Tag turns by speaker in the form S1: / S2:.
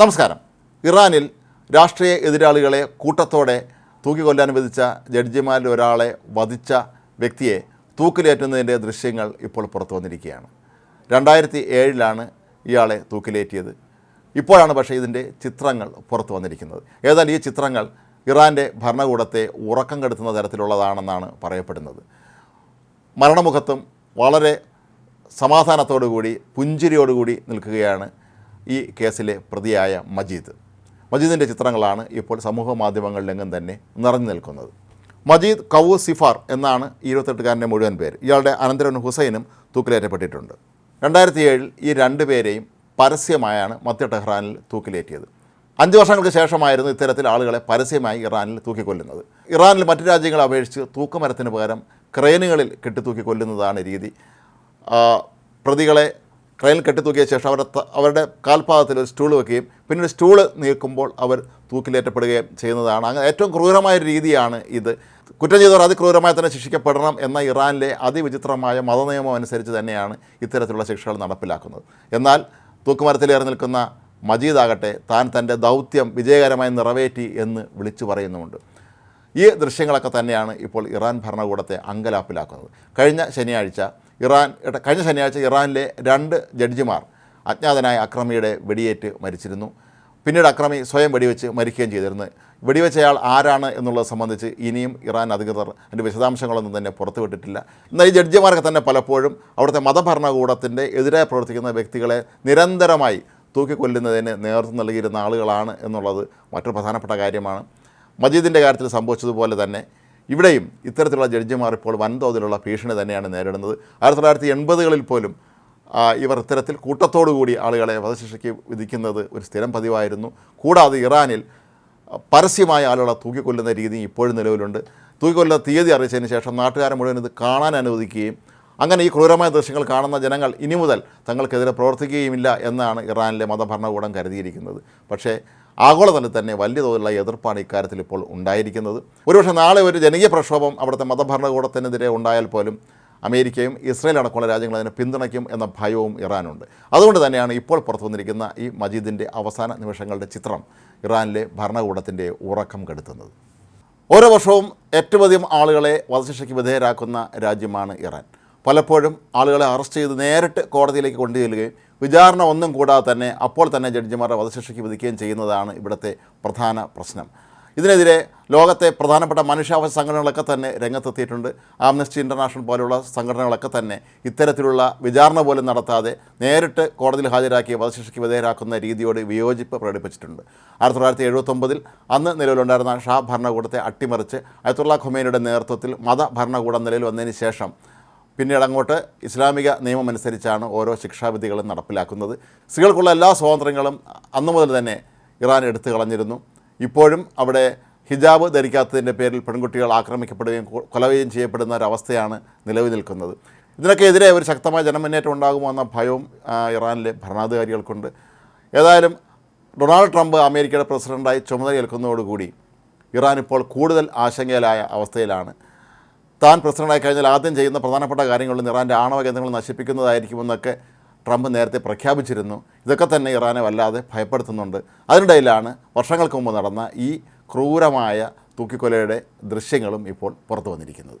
S1: നമസ്കാരം. ഇറാനിൽ രാഷ്ട്രീയ എതിരാളികളെ കൂട്ടത്തോടെ തൂക്കിക്കൊല്ലാൻ വിധിച്ച ജഡ്ജിമാരിൽ ഒരാളെ വധിച്ച വ്യക്തിയെ തൂക്കിലേറ്റുന്നതിന്റെ ദൃശ്യങ്ങൾ ഇപ്പോൾ പുറത്തു വന്നിരിക്കുകയാണ്. രണ്ടായിരത്തി ഏഴിലാണ് ഇയാളെ തൂക്കിലേറ്റിയത്. ഇപ്പോഴാണ് പക്ഷേ ഇതിന്റെ ചിത്രങ്ങൾ പുറത്തു വന്നിരിക്കുന്നത്. ഏതായാലും ഈ ചിത്രങ്ങൾ ഇറാന്റെ ഭരണകൂടത്തെ ഉറക്കം കെടുത്തുന്ന തരത്തിലുള്ളതാണെന്നാണ് പറയപ്പെടുന്നത്. മരണമുഖത്തും വളരെ സമാധാനത്തോടുകൂടി പുഞ്ചിരിയോടുകൂടി നിൽക്കുകയാണ് ഈ കേസിലെ പ്രതിയായ മജീദ്. മജീദിന്റെ ചിത്രങ്ങളാണ് ഇപ്പോൾ സമൂഹ മാധ്യമങ്ങളിലെങ്ങും തന്നെ നിറഞ്ഞു നിൽക്കുന്നത്. മജീദ് കവു സിഫാർ എന്നാണ് ഇരുപത്തെട്ടുകാരന്റെ മുഴുവൻ പേര്. ഇയാളുടെ അനന്തരൻ ഹുസൈനും തൂക്കിലേറ്റപ്പെട്ടിട്ടുണ്ട്. രണ്ടായിരത്തി ഏഴിൽ ഈ രണ്ടുപേരെയും പരസ്യമായാണ് മധ്യ ടെഹ്റാനിൽ തൂക്കിലേറ്റിയത്. അഞ്ച് വർഷങ്ങൾക്ക് ശേഷമായിരുന്നു ഇത്തരത്തിൽ ആളുകളെ പരസ്യമായി ഇറാനിൽ തൂക്കിക്കൊല്ലുന്നത്. ഇറാനിൽ മറ്റു രാജ്യങ്ങളെ അപേക്ഷിച്ച് തൂക്കുമരത്തിന് പകരം ക്രെയിനുകളിൽ കെട്ടിത്തൂക്കി കൊല്ലുന്നതാണ് രീതി പ്രതികളെ ക്രെയിനിൽ കെട്ടിത്തൂക്കിയ ശേഷം അവരുടെ അവരുടെ കാൽപാദത്തിൽ ഒരു സ്റ്റൂൾ വെക്കുകയും പിന്നീട് സ്റ്റൂൾ നീക്കുമ്പോൾ അവർ തൂക്കിലേറ്റപ്പെടുകയും ചെയ്യുന്നതാണ്. അങ്ങനെ ഏറ്റവും ക്രൂരമായ രീതിയാണ് ഇത്. കുറ്റം ചെയ്തവർ അതിക്രൂരമായി തന്നെ ശിക്ഷിക്കപ്പെടണം എന്ന ഇറാനിലെ അതിവിചിത്രമായ മതനിയമം അനുസരിച്ച് തന്നെയാണ് ഇത്തരത്തിലുള്ള ശിക്ഷകൾ നടപ്പിലാക്കുന്നത്. എന്നാൽ തൂക്കുമരത്തിലേറി നിൽക്കുന്ന മജീദ് ആകട്ടെ താൻ തന്റെ ദൗത്യം വിജയകരമായി നിറവേറ്റി എന്ന് വിളിച്ചു പറയുന്നുമുണ്ട്. ഈ ദൃശ്യങ്ങളൊക്കെ തന്നെയാണ് ഇപ്പോൾ ഇറാൻ ഭരണകൂടത്തെ അങ്കലാപ്പിലാക്കുന്നത്. കഴിഞ്ഞ ശനിയാഴ്ച ഇറാൻ കഴിഞ്ഞ ശനിയാഴ്ച ഇറാനിലെ രണ്ട് ജഡ്ജിമാർ അജ്ഞാതനായ അക്രമിയുടെ വെടിയേറ്റ് മരിച്ചിരുന്നു. പിന്നീട് അക്രമി സ്വയം വെടിവെച്ച് മരിക്കുകയും ചെയ്തിരുന്നു. വെടിവെച്ചയാൾ ആരാണ് എന്നുള്ളത് സംബന്ധിച്ച് ഇനിയും ഇറാൻ അധികൃതർ അതിന്റെ വിശദാംശങ്ങളൊന്നും തന്നെ പുറത്തുവിട്ടിട്ടില്ല. എന്നാൽ ഈ ജഡ്ജിമാർക്ക് തന്നെ പലപ്പോഴും അവിടുത്തെ മതഭരണകൂടത്തിന്റെ എതിരായി പ്രവർത്തിക്കുന്ന വ്യക്തികളെ നിരന്തരമായി തൂക്കിക്കൊല്ലുന്നതിന് നേതൃത്വം നൽകിയിരുന്ന ആളുകളാണ് എന്നുള്ളത് മറ്റൊരു പ്രധാനപ്പെട്ട കാര്യമാണ്. മജീദിന്റെ കാര്യത്തിൽ സംഭവിച്ചതുപോലെ തന്നെ ഇവിടെയും ഇത്തരത്തിലുള്ള ജഡ്ജിമാർ ഇപ്പോൾ വൻതോതിലുള്ള ഭീഷണി തന്നെയാണ് നേരിടുന്നത്. ആയിരത്തി തൊള്ളായിരത്തി എൺപതുകളിൽ പോലും ഇവർ ഇത്തരത്തിൽ കൂട്ടത്തോടു കൂടി ആളുകളെ വധശിക്ഷയ്ക്ക് വിധിക്കുന്നത് ഒരു സ്ഥിരം പതിവായിരുന്നു. കൂടാതെ ഇറാനിൽ പരസ്യമായ ആളുകളെ തൂക്കിക്കൊല്ലുന്ന രീതി ഇപ്പോഴും നിലവിലുണ്ട്. തൂക്കിക്കൊല്ലുന്ന തീയതി അറിയിച്ചതിന് ശേഷം നാട്ടുകാരെ മുഴുവൻ ഇത് കാണാൻ അനുവദിക്കുകയും അങ്ങനെ ഈ ക്രൂരമായ ദൃശ്യങ്ങൾ കാണുന്ന ജനങ്ങൾ ഇനി മുതൽ തങ്ങൾക്കെതിരെ പ്രവർത്തിക്കുകയുമില്ല എന്നാണ് ഇറാനിലെ മതഭരണകൂടം കരുതിയിരിക്കുന്നത്. പക്ഷേ ആഗോളതലത്തിൽ തന്നെ വലിയ തോതിലുള്ള എതിർപ്പാണ് ഇക്കാര്യത്തിൽ ഇപ്പോൾ ഉണ്ടായിരിക്കുന്നത്. ഒരുപക്ഷെ നാളെ ഒരു ജനകീയ പ്രക്ഷോഭം അവിടുത്തെ മതഭരണകൂടത്തിനെതിരെ ഉണ്ടായാൽ പോലും അമേരിക്കയും ഇസ്രയേൽ അടക്കമുള്ള രാജ്യങ്ങൾ അതിനെ പിന്തുണയ്ക്കും എന്ന ഭയവും ഇറാനുണ്ട്. അതുകൊണ്ട് തന്നെയാണ് ഇപ്പോൾ പുറത്തു വന്നിരിക്കുന്ന ഈ മജീദിന്റെ അവസാന നിമിഷങ്ങളുടെ ചിത്രം ഇറാനിലെ ഭരണകൂടത്തിന്റെ ഉറക്കം കെടുത്തുന്നത്. ഓരോ വർഷവും ഏറ്റവും അധികം ആളുകളെ വധശിക്ഷയ്ക്ക് വിധേയരാക്കുന്ന രാജ്യമാണ് ഇറാൻ. പലപ്പോഴും ആളുകളെ അറസ്റ്റ് ചെയ്ത് നേരിട്ട് കോടതിയിലേക്ക് കൊണ്ടുചെല്ലുകയും വിചാരണ ഒന്നും കൂടാതെ തന്നെ അപ്പോൾ തന്നെ ജഡ്ജിമാരെ വധശിക്ഷയ്ക്ക് വിധിക്കുകയും ചെയ്യുന്നതാണ് ഇവിടുത്തെ പ്രധാന പ്രശ്നം. ഇതിനെതിരെ ലോകത്തെ പ്രധാനപ്പെട്ട മനുഷ്യാവകാശ സംഘടനകളൊക്കെ തന്നെ രംഗത്തെത്തിയിട്ടുണ്ട്. ആംനസ്റ്റി ഇന്റർനാഷണൽ പോലുള്ള സംഘടനകളൊക്കെ തന്നെ ഇത്തരത്തിലുള്ള വിചാരണ പോലും നടത്താതെ നേരിട്ട് കോടതിയിൽ ഹാജരാക്കി വധശിക്ഷയ്ക്ക് വിധേയരാക്കുന്ന രീതിയോട് വിയോജിപ്പ് പ്രകടിപ്പിച്ചിട്ടുണ്ട്. ആയിരത്തി തൊള്ളായിരത്തി എഴുപത്തൊമ്പതിൽ അന്ന് നിലവിലുണ്ടായിരുന്ന ഷാ ഭരണകൂടത്തെ അട്ടിമറിച്ച് അയത്തുള്ള ഖൊമേനിയുടെ നേതൃത്വത്തിൽ മത ഭരണകൂടം നിലയിൽ വന്നതിന് ശേഷം പിന്നീട് അങ്ങോട്ട് ഇസ്ലാമിക നിയമം അനുസരിച്ചാണ് ഓരോ ശിക്ഷാവിധികളും നടപ്പിലാക്കുന്നത്. സ്ത്രീകൾക്കുള്ള എല്ലാ സ്വാതന്ത്ര്യങ്ങളും അന്നു മുതൽ തന്നെ ഇറാൻ എടുത്തു കളഞ്ഞിരുന്നു. ഇപ്പോഴും അവിടെ ഹിജാബ് ധരിക്കാത്തതിന്റെ പേരിൽ പെൺകുട്ടികൾ ആക്രമിക്കപ്പെടുകയും കൊലവുകയും ചെയ്യപ്പെടുന്ന ഒരവസ്ഥയാണ് നിലവിൽ നിൽക്കുന്നത്. ഇതിനൊക്കെ എതിരെ ഒരു ശക്തമായ ജനമുന്നേറ്റം ഉണ്ടാകുമോ എന്ന ഭയവും ഇറാനിലെ ഭരണാധികാരികൾക്കുണ്ട്. ഏതായാലും ഡൊണാൾഡ് ട്രംപ് അമേരിക്കയുടെ പ്രസിഡന്റായി ചുമതലയേൽക്കുന്നതോടുകൂടി ഇറാൻ ഇപ്പോൾ കൂടുതൽ ആശങ്കയിലായ അവസ്ഥയിലാണ്. താൻ പ്രസിഡന്റായി കഴിഞ്ഞാൽ ആദ്യം ചെയ്യുന്ന പ്രധാനപ്പെട്ട കാര്യങ്ങളിൽ ഇറാന്റെ ആണവ കേന്ദ്രങ്ങൾ നശിപ്പിക്കുന്നതായിരിക്കുമെന്നൊക്കെ ട്രംപ് നേരത്തെ പ്രഖ്യാപിച്ചിരുന്നു. ഇതൊക്കെ തന്നെ ഇറാനെ വല്ലാതെ ഭയപ്പെടുത്തുന്നുണ്ട്. അതിനിടയിലാണ് വർഷങ്ങൾക്ക് മുമ്പ് നടന്ന ഈ ക്രൂരമായ തൂക്കിക്കൊലയുടെ ദൃശ്യങ്ങളും ഇപ്പോൾ പുറത്തു വന്നിരിക്കുന്നത്.